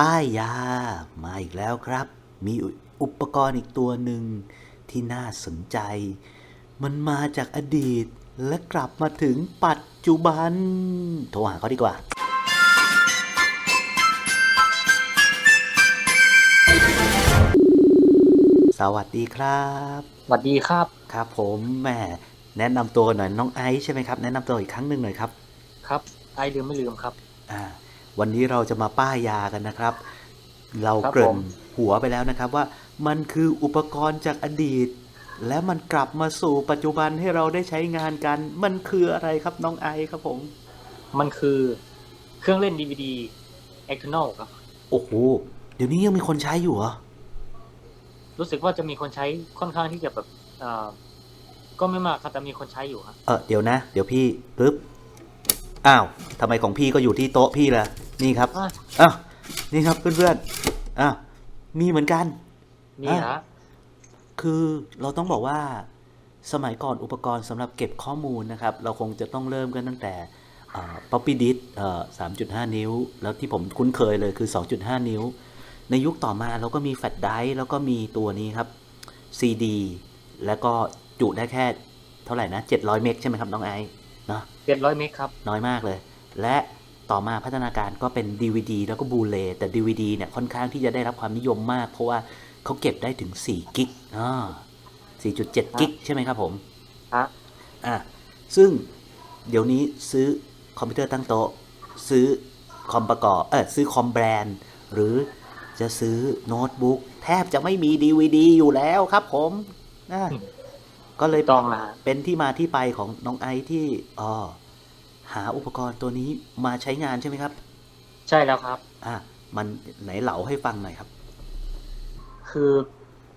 ป้ายยา มาอีกแล้วครับ มีอุปกรณ์อีกตัวหนึ่งที่น่าสนใจ มันมาจากอดีตและกลับมาถึงปัจจุบัน โทรหาเขาดีกว่า สวัสดีครับสวัสดีครับ ครับผมแหมแนะนำตัวหน่อยน้องไอซ์ใช่ไหมครับ แนะนำตัวอีกครั้งหนึ่งหน่อยครับ ครับ ไอลืมไม่ลืมครับ อ่า วันนี้เราจะมาป้ายยากันนะครับ เราครับเกริ่ผนมหัวไปแล้วนะครับว่ามันคืออุปกรณ์จากอดีต และมันกลับมาสู่ปัจจุบันให้เราได้ใช้งานกัน มันคืออะไรครับน้องไอซ์ครับผม มันคือเครื่องเล่น DVD external ครับ โอ้โห เดี๋ยวนี้ยังมีคนใช้อยู่เหรอ รู้สึกว่าจะมีคนใช้ค่อนข้างที่จะแบบอ่าก็ไม่มากครับแต่มีคนใช้อยู่ครับเออเดี๋ยวนะ เดี๋ยวพี่ปึ๊บอ้าวทำไมของพี่ก็อยู่ที่โต๊ะพี่ล่ะ นี่ครับอะ อ้าวนี่ครับเพื่อนๆอ้าวมีเหมือนกันมีอะฮะ คือเราต้องบอกว่าสมัยก่อนอุปกรณ์สำหรับเก็บข้อมูลนะครับ เราคงจะต้องเริ่มกันตั้งแต่ป๊อปปี้ดิสสามจุดห้านิ้ว แล้วที่ผมคุ้นเคยเลยคือ 2.5 นิ้ว ในยุคต่อมาเราก็มีแฟลชไดร์แล้วก็มีตัวนี้ครับ CD แล้วก็จุได้แค่เท่าไหร่นะ 700 เมกใช่ไหมครับน้องไอซ์เนาะ เจ็ดร้อยเมกครับ น้อยมากเลย และ ต่อมาพัฒนาการก็เป็น DVD แล้วก็บูเลแต่ DVD เนี่ยค่อนข้างที่จะได้รับความนิยมมาก เพราะว่าเขาเก็บได้ถึง4กิกอ่า4.7 กิกใช่ไหมครับผมฮะอะซึ่งเดี๋ยวนี้ซื้อคอมพิวเตอร์ตั้งโต๊ะ ซื้อคอมประกอบเออซื้อคอมแบรนด์ หรือจะซื้อโน้ตบุ๊กแทบจะไม่มี DVD อยู่แล้วครับผมนะก็เลยต้องนะฮะเป็นที่มาที่ไปของน้องไอซ์ที่อ๋อ หาอุปกรณ์ตัวนี้มาใช้งานใช่ไหมครับ ใช่แล้วครับ อะมันไหนเหลาให้ฟังหน่อยครับ คือ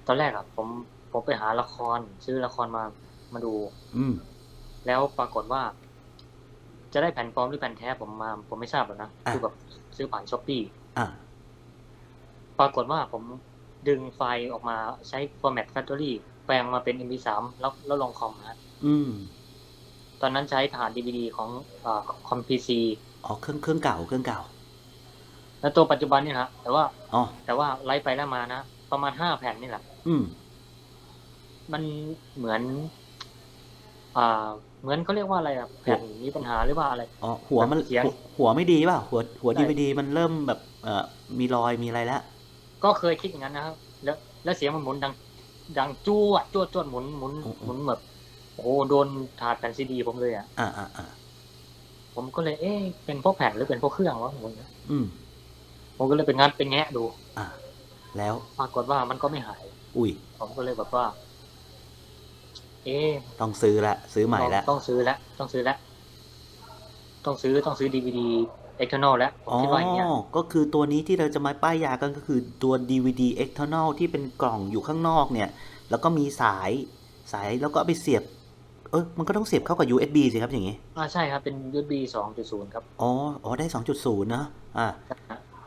ตอนแรกอะผมผมไปหาละครซื้อละครมามาดู อืม แล้วปรากฏว่า จะได้แผ่นปลอมหรือแผ่นแท้ผมมา ผมไม่ทราบหรอกนะอะ คือแบบซื้อผ่านช้อปปี้อะปรากฏว่าผมดึงไฟล์ออกมาใช้ Format Factory แปลงมาเป็น MP3 แล้วแล้วลงคอมนะฮะอืม ตอนนั้นใช้ฐาน DVD ของอาคอมพีซีอ๋อเครื่องเครื่องเก่าเครื่องเก่า แล้วตัวปัจจุบันเนี่ยฮะแต่ว่าอ๋อแต่ว่าไล่ไปแล้วมานะประมาณห้าแผ่นนี่แหละอืม มันเหมือน อ่า เหมือนเขาเรียกว่าอะไรอะแผ่นมีปัญหาหรือว่าอะไรอ๋อหัวมันเสียงหัวหัวไม่ดีเปล่ะหัวหัวใช่ดีวดีมันเริ่มแบบเอ่อมีรอยมีอะไรแล้วก็เคยคิดอย่างนั้นนะครับแล้วแล้วเสียงมันหมุนดังดังจ้วดจ้วดจ้วดหมุนหมุนอืมหมุนแบบ โอ้โหโดนถาดแผ่นซีดีผมเลยอะอ่าอ่าอ่าผมก็เลย เอ๊ะเป็นเพราะแผ่นหรือเป็นเพราะเครื่องวะผมเนี่ยอืมผมก็เลยไปงัดไปแงะดู อ่า แล้วปรากฏว่ามันก็ไม่หาย อุ้ย ผมก็เลยแบบว่า เอ๊ะต้องซื้อละซื้อใหม่ละต้องต้องซื้อแล้วต้องซื้อแล้วต้องซื้อต้องซื้อดีวีดีเอ็กเทอร์นอลแล้วผมอ๋อคิดว่าอย่างเงี้ยก็คือตัวนี้ที่เราจะมาป้ายยากันก็คือตัว DVD external ที่เป็นกล่องอยู่ข้างนอกเนี่ย แล้วก็มีสายสายแล้วก็เอาไปเสียบ เออมันก็ต้องเสียบเข้ากับ USB สิครับอย่างงี้อ่าใช่ครับ เป็น USB 2.0 ครับ อ๋อ อ๋อ ได้ 2.0เนอะอ่า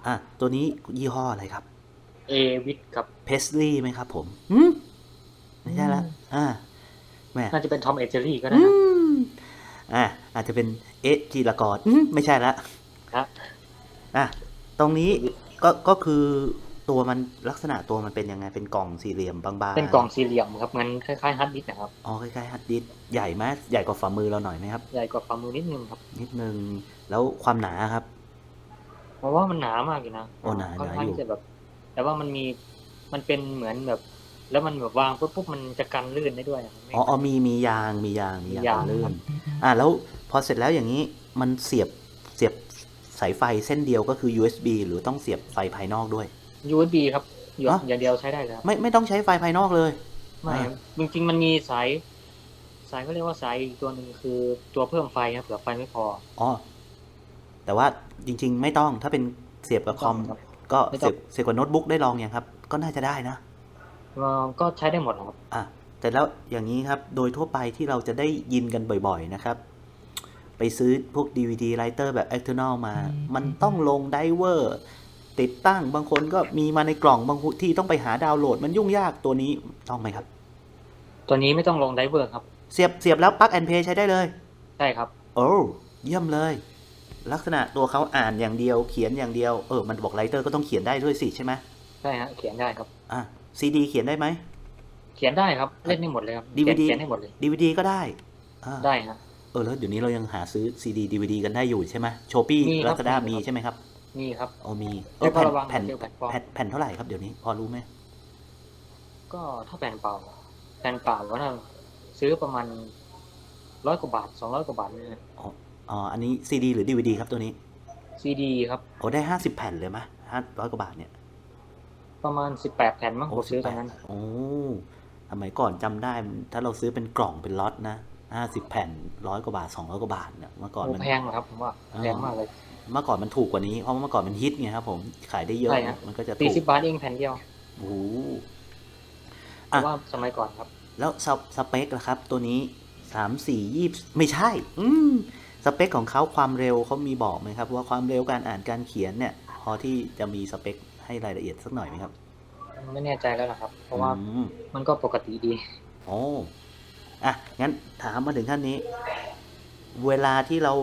อะตัวนี้ยี่ห้ออะไรครับ เอวิทกับเพสลีย์ไหมครับผมหืมไม่ใช่ละอ่าแหม่น่าจะเป็นทอมเอเจอรี่ก็ได้อืนะมอะอาจจะเป็นเอะจีรกรอืมไม่ใช่ละครับอะตรงนี้ก็ก็คือ ตัวมันลักษณะตัวมันเป็นยังไงเป็นกล่องสี่เหลี่ยมบางๆเป็นกล่องสี่เหลี่ยมครับมันคล้ายๆฮาร์ดดิสก์นะครับอ๋อคล้ายๆฮัดดิสก์ใหญ่ไหมใหญ่กว่าฝ่ามือเราหน่อยไหมครับใหญ่กว่าฝ่ามือนิดนึงครับ นิดนึงแล้วความหนาครับเพราะว่ามันหนามากอยู่นะโอ้หนาค่อนหนาข้างอยู่ที่จะแบบ แต่ว่ามันมีมันเป็นเหมือนแบบ แล้วมันแบบวางปุ๊บปุ๊บมันจะกันลื่นได้ด้วยครับไม่อ๋ออ๋อมีมียางมียางมีมียางยางกันลื่ครันบอะแล้วพอเสร็จแล้วอย่างนี้มันเสียบเสียบสายไฟเส้นเดียวก็คือ USB หรือต้องเสียบไฟภายนอกด้วย USB ครับหยดฮะ อย่างเดียวใช้ได้เลยครับไม่ไม่ต้องใช้ไฟภายนอกเลย ไม่อ่าครับจริงๆมันมีสาย สายก็เรียกว่าสายอีกตัวหนึ่งคือตัวเพิ่มไฟครับเผื่อไฟไม่พอ อ๋อ แต่ว่าจริง ๆ ไม่ต้องถ้าเป็นเสียบกับคอม ไม่ต้องครับก็ไม่ต้เสีอยงบเสียบกับโน้ตบุ๊กได้ลองยังครับ ก็น่าจะได้นะ เอ่อก็ใช้ได้หมดนะครับ อะแต่แล้วอย่างนี้ครับ โดยทั่วไปที่เราจะได้ยินกันบ่อยๆนะครับ ไปซื้อพวก DVD writer แบบ external มา มันต้องลงไดเวอร์ ติดตั้งบางคนก็มีมาในกล่องบางที่ต้องไปหาดาวน์โหลด มันยุ่งยากตัวนี้ต้องไหมครับ ตัวนี้ไม่ต้องลงไดเวอร์ครับ เสียบเสียบแล้วปลั๊กแอนเพย์ใช้ได้เลย ใช่ครับโอ้เยี่ยมเลย ลักษณะตัวเขาอ่านอย่างเดียวเขียนอย่างเดียวเออมันบอกไรเตอร์ก็ต้องเขียนได้ด้วยสิใช่ไหมใช่ฮะเขียนได้ครับอะซีดีเขียนได้ไหมเขียนได้ครับเล่นได้หมดเลยครับ DVD เขียนได้หมดเลยดีวดีก็ได้อ่าได้ฮะเออแล้วเดี๋ยวนี้เรายังหาซื้อซีดีดีวดีกันได้อยู่ใช่ไหมโชปี้มีครับลาซาด้ามีมีครับใช่ไหมครับ มีครับโอ้มีเอแต่อก็แผ่นระวังแผ่นเกี่ยวกับแพลตฟอร์มแผ่นแผ่นเท่าไหร่ครับเดี๋ยวนี้ พอรู้ไหมก็ถ้าแผ่นเปล่าแผ่นเปล่าก็น่าซื้อประมาณร้อยกว่าบาทสองร้อยกว่าบาทเนี่ยอ๋ออันนี้ซีดีหรือดีวดีครับตัวนี้ซีดีครับโอ้ได้ห้าสิบแผ่นเลยไหมห้าร้อยกว่าบาทเนี่ย ประมาณสิบแปดแผ่นมั้งผมซื้อตอนนั้นโอ้สมัยก่อนจำได้ ถ้าเราซื้อเป็นกล่องเป็นล็อตนะห้าสิบแผ่นร้อยกว่าบาทสองร้อยกว่าบาทเนี่ยเมื่อก่อนโอ้มันแพงเหรอครับผมว่าอ่าแพงมากเลย เมื่อก่อนมันถูกกว่านี้ เพราะว่าเมื่อก่อนมันฮิตไงครับผมขายได้เยอะ ใช่ฮะ มันก็จะสี่ถูกสิบบาทเองแผ่นเดียวโอ้โห เพอะ ราะว่าสมัยก่อนครับ แล้วสเปสเปคล่ะครับ ตัวนี้สามสี่ยี่ไม่ใช่ อืมสเปคของเขาความเร็วเขามีบอกไหมครับ ว่าความเร็วการอ่านการเขียนเนี่ย พอที่จะมีสเปคให้รายละเอียดสักหน่อยไหมครับไม่แน่ใจแล้วนะครับ เพราะว่าอืม มันก็ปกติดี โอ้อะงั้นถามมาถึงท่านนี้ เวลาที่เรา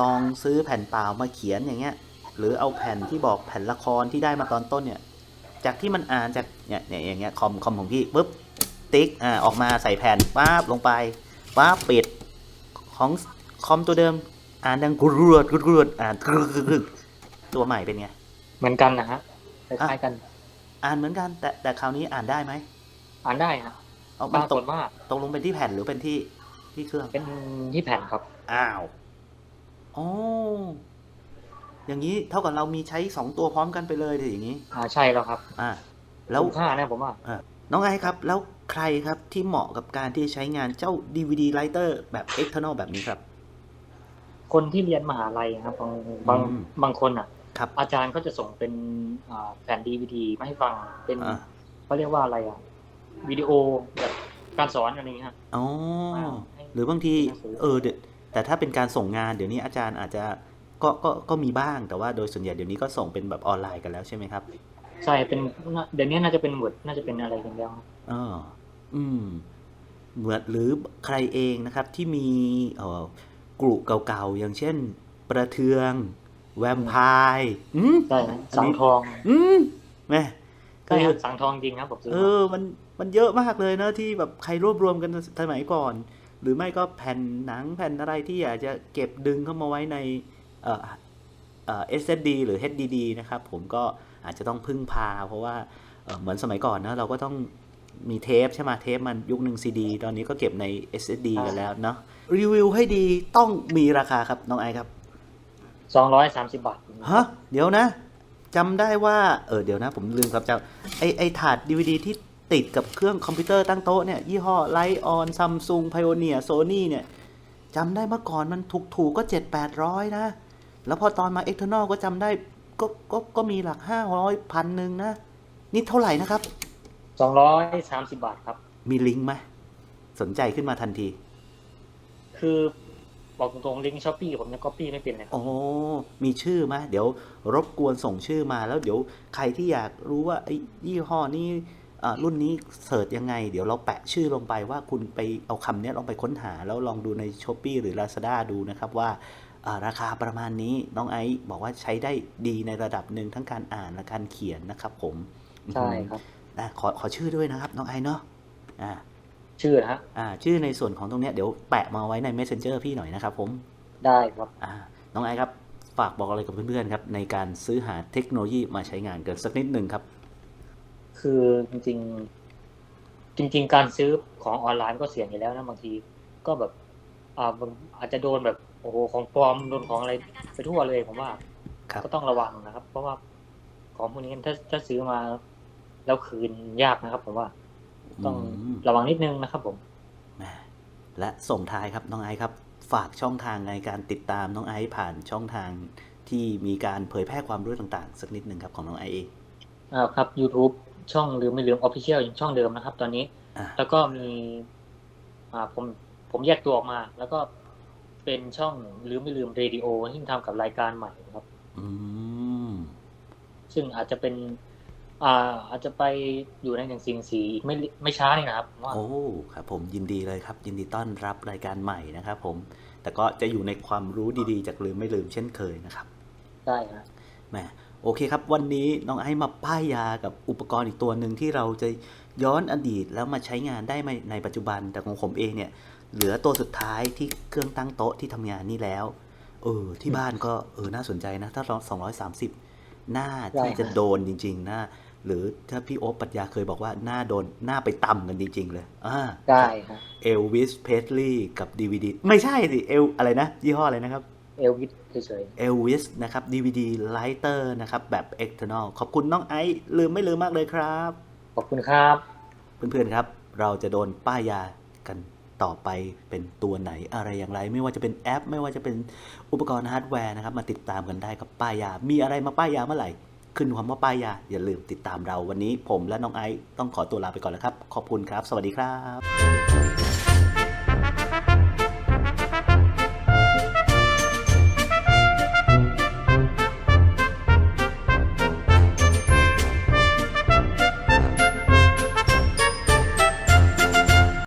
ลองซื้อแผ่นเปล่ามาเขียนอย่างเงี้ย หรือเอาแผ่นที่บอกแผ่นละครที่ได้มาตอนต้นเนี่ย จากที่มันอ่านจากเนี่ยเนี่ยอย่างเงี้ยคอมคอมของพี่ปุ๊บติ๊กอ่าออกมาใส่แผ่นปั๊บลงไปปั๊บปิดของคอมตัวเดิม อ่านดังกรวดกรวดอ่านกรึกกรึกกรึกตัวใหม่เป็นไง เหมือนกันนะฮะคล้ายๆกัน อ่านเหมือนกัน แต่แต่คราวนี้อ่านได้ไหมอ่านได้ฮะเอาปมันราตกกฏว่าตกลงเป็นที่แผ่นหรือเป็นที่ที่เครื่องเป็นที่แผ่นครับ อ้าว อ๋อ อย่างนี้เท่ากับเรามีใช้สองตัวพร้อมกันไปเลยเลยอย่างนี้ อ่าใช่แล้วครับ อ่า แล้วคุ้มค่านะผมว่าน้องไอซ์ครับ แล้วใครครับที่เหมาะกับการที่จะใช้งานเจ้า DVD writer แบบ external แบบนี้ครับ คนที่เรียนมหาลัยครับ บางบางอืม บางคนอะ ครับอาจารย์ก็จะส่งเป็นอ่าแผ่นดีวดีมาให้ฟังเป็นอ่าเขาเรียกว่าอะไรอะวิดีโอแบบการสอนอะไรอย่างเงี้ยครับอ๋อให้หรือบางทีหนังสือเออเดี๋ยว แต่ถ้าเป็นการส่งงานเดี๋ยวนี้อาจารย์อาจจะก็ก็ก็มีบ้างแต่ว่าโดยส่วนใหญ่เดี๋ยวนี้ก็ส่งเป็นแบบออนไลน์กันแล้วใช่ไหมครับ ใช่เป็นน่าเดี๋ยวนี้น่าจะเป็นหมดน่าจะเป็นอะไรกันแล้วเอออืมเหมือนหรือใครเองนะครับที่มีเอ่อกลุ่เก่าๆอย่างเช่น ประเทือง แวมไพร์อืมใช่นะอันสันี้งทอง อืมแม่ใช่คือครับสังทองจริงครับผมซื้อเอมาอมันมันเยอะมากเลยนะที่แบบใครรวบรวมกันสมัยก่อน หรือไม่ก็แผ่นหนังแผ่นอะไรที่อยากจะเก็บดึงเข้ามาไว้ในเอ่อเอ่อ SSD หรือ HDD นะครับ ผมก็อาจจะต้องพึ่งพา เพราะว่าเอ่อเหมือนสมัยก่อนนะเราก็ต้องมีเทปใช่ไหมเทปมันยุคหนึ่ง CD ตอนนี้ก็เก็บใน SSD กันแล้วเนาะรีวิวให้ดีต้องมีราคาครับ น้องไอครับสองร้อยสามสิบบาทฮะเดี๋ยวนะจำได้ว่า เออเดี๋ยวนะ ผมลืมครับจำไอไอถาด DVD ที่ ติดกับเครื่องคอมพิวเตอร์ตั้งโต๊ะเนี่ยยี่ห้อไลออนซัมซุงไพโอเนียโซนี่เนี่ยจำได้เมื่อก่อนมันถูกถูกๆก็เจ็ดแปดร้อยนะ แล้วพอตอนมาเอ็กเทอร์นอลก็จำได้ก็ก็ก็มีหลักห้าร้อยพันหนึ่งนะ นี่เท่าไหร่นะครับสองร้อยสามสิบบาทครับ มีลิงก์ไหมสนใจขึ้นมาทันที คือบอกตรงๆลิงก์ช้อปปี้ผมยังก๊อปปี้ไม่เป็นเลยครับโอ้มีชื่อไหมเดี๋ยวรบกวนส่งชื่อมาแล้วเดี๋ยวใครที่อยากรู้ว่าไอ้ยี่ห้อนี้อ่า รุ่นนี้เสิร์ชยังไง เดี๋ยวเราแปะชื่อลงไปว่าคุณไปเอาคำเนี้ยลองไปค้นหา แล้วลองดูใน s h อ p e e หรือ Lazada ดูนะครับว่าอ่าราคาประมาณนี้น้องไอซ์บอกว่าใช้ได้ดีในระดับหนึ่งทั้งการอ่านและการเขียนนะครับผมใช่ครับอะขอขอชื่อด้วยนะครับ น้องไอซ์เนาะอ่าชื่อนะฮะอ่า ชื่อในส่วนของตรงเนี้ยเดี๋ยวแปะมาไว้ใน Messenger พี่หน่อยนะครับผมได้ครับอ่าน้องไอซ์ครับฝากบอกอะไรกับเพื่อนๆครับในการซื้อหาเทคโนโลยีมาใช้งานกันสักนิดหนึ่งครับ คือจริง ๆ จริง ๆ การซื้อของออนไลน์ก็เสี่ยงอยู่แล้วนะบางที ก็แบบ อ่าบางอาจจะโดนแบบโอ้โหของปลอมโดนของอะไรไปทั่วเลยผมว่าครับก็ต้องระวังนะครับ เพราะว่าของพวกนี้ถ้าถ้าซื้อมา แล้วคืนยากนะครับ ผมว่า ต้องมระวังนิดนึงนะครับผมแหมและส่งท้ายครับน้องไอซ์ครับ ฝากช่องทางในการติดตามน้องไอซ์ผ่านช่องทางที่มีการเผยแพร่ความรู้ต่างๆ สักนิดหนึ่งครับของน้องไอซ์เอง อ่าครับ YouTube ช่องลืมไม่ลืม Official ยังช่องเดิมนะครับ ตอนนี้ อ่า แล้วก็มี อ่าผมผมแยกตัวออกมา แล้วก็เป็นช่องลืมไม่ลืมเรดิโอที่ทำกับรายการใหม่นะครับ อืม ซึ่งอาจจะเป็น อ่า อาจจะไปอยู่ในหนึ่งสิ่งสีอีกไม่ไม่ช้านี่นะครับผมว่า โอ้ครับผมยินดีเลยครับ ยินดีต้อนรับรายการใหม่นะครับผมแต่ก็จะอยู่ในความรู้ดีๆ จากลืมไม่ลืมเช่นเคยนะครับ ได้ฮะ แหม โอเคครับ วันนี้น้องไอซ์มาป้ายยากับอุปกรณ์อีกตัวหนึ่งที่เราจะย้อนอดีตแล้วมาใช้งานได้ในในปัจจุบันแต่ของผมเองเนี่ย เหลือตัวสุดท้ายที่เครื่องตั้งโต๊ะที่ทำงานนี่แล้วเออที่บ้านก็เออน่าสนใจนะ ถ้าเรา230หน้าที่จะโดนจริง ๆ หน้า หรือถ้าพี่โอ๊บปรัชญาเคยบอกว่าหน้าโดนหน้าไปต่ำกันจริง ๆ เลยอ่าได้ฮะเอลวิสเพสลีย์กับ DVD ไม่ใช่สิเอลอะไรนะ ยี่ห้ออะไรนะครับ เอลวิสเฉยเอลวิสนะครับ DVD Lighter นะครับ แบบ external ขอบคุณน้องไอซ์ลืมไม่ลืมมากเลยครับๆขอบคุณครับ เพื่อนๆครับ เราจะโดนป้ายยากันต่อไปเป็นตัวไหนอะไรอย่างไร ไม่ว่าจะเป็นแอป ไม่ว่าจะเป็นอุปกรณ์ฮาร์ดแวร์นะครับ มาติดตามกันได้กับป้ายยา มีอะไรมาป้ายยาเมื่อไหร่ ขึ้นคำว่าป้ายยา อย่าลืมติดตามเราวันนี้ ผมและน้องไอซ์ต้องขอตัวลาไปก่อนแล้วครับ ขอบคุณครับ สวัสดีครับ